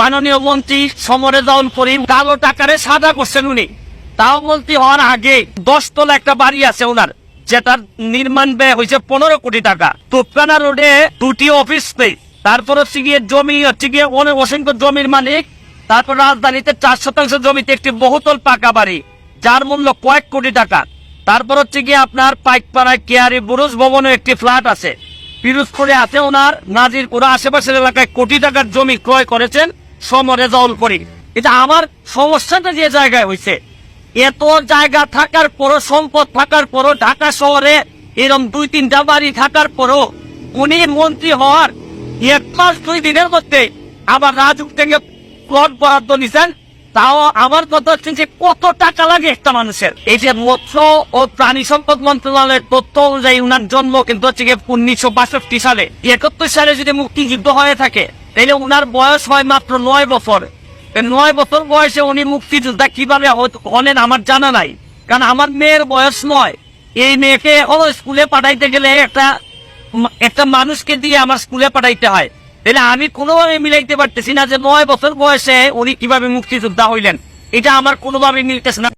মাননীয় মন্ত্রী সমরে দল করি কালো টাকারে সাদা করছেন উনি। তাও মন্ত্রী হওয়ার আগে দশ তলা একটা বাড়ি আছে ওনার, যেটার নির্মাণ ব্যয় হয়েছে পনেরো কোটি টাকা। তোপকানা রোডে দুটি অফিস নেই, তারপর হচ্ছে গিয়ে জমি হচ্ছে গিয়ে অনেক অসংখ্য জমির মালিক, তারপর রাজধানীতে চার শতাংশ জমিতে একটি বহুতল পাকা বাড়ি, যার মূল্য কয়েক কোটি টাকা। তারপর হচ্ছে গিয়ে আপনার পাইকপাড়ায় কেয়ারি বুরুজ ভবনে একটি ফ্ল্যাট আছে। পিরোজপুরে আছে ওনার, নাজিরপুরা আশেপাশের এলাকায় কোটি টাকার জমি ক্রয় করেছেন। সমরে জল করি। এটা আমার সমস্যাটা যে জায়গায় হয়েছে এত জায়গা থাকার পরও, সম্পদ থাকার পরও, ঢাকা শহরে এরম দুই তিনটা বাড়ি থাকার পরও উনি মন্ত্রী হওয়ার এক মাস, দুই দিনের মধ্যে আবার রাজুক থেকে প্লট বরাদ্দ নিছেন। তাও আমার কথা হচ্ছে যে কত টাকা লাগে একটা মানুষের? এই যে মৎস্য ও প্রাণী সম্পদ মন্ত্রণালয়ের তথ্য অনুযায়ী উনার জন্ম কিন্তু হচ্ছে উনিশশো বাষট্টি সালে। একাত্তর সালে যদি মুক্তিযুদ্ধ হয়ে থাকে তাহলে উনার বয়স হয় মাত্র নয় বছর। নয় বছর বয়সে উনি মুক্তিযোদ্ধা কীভাবে হলেন আমার জানা নাই। কারণ আমার মেয়ের বয়স নয়। এই মেয়েকে এখনও স্কুলে পাঠাইতে গেলে একটা একটা মানুষকে দিয়ে আমার স্কুলে পাঠাইতে হয়। তাহলে আমি কোনোভাবে মিলাইতে পারতেছি না যে নয় বছর বয়সে উনি কীভাবে মুক্তিযোদ্ধা হইলেন। এটা আমার কোনোভাবে মিলতেছে না।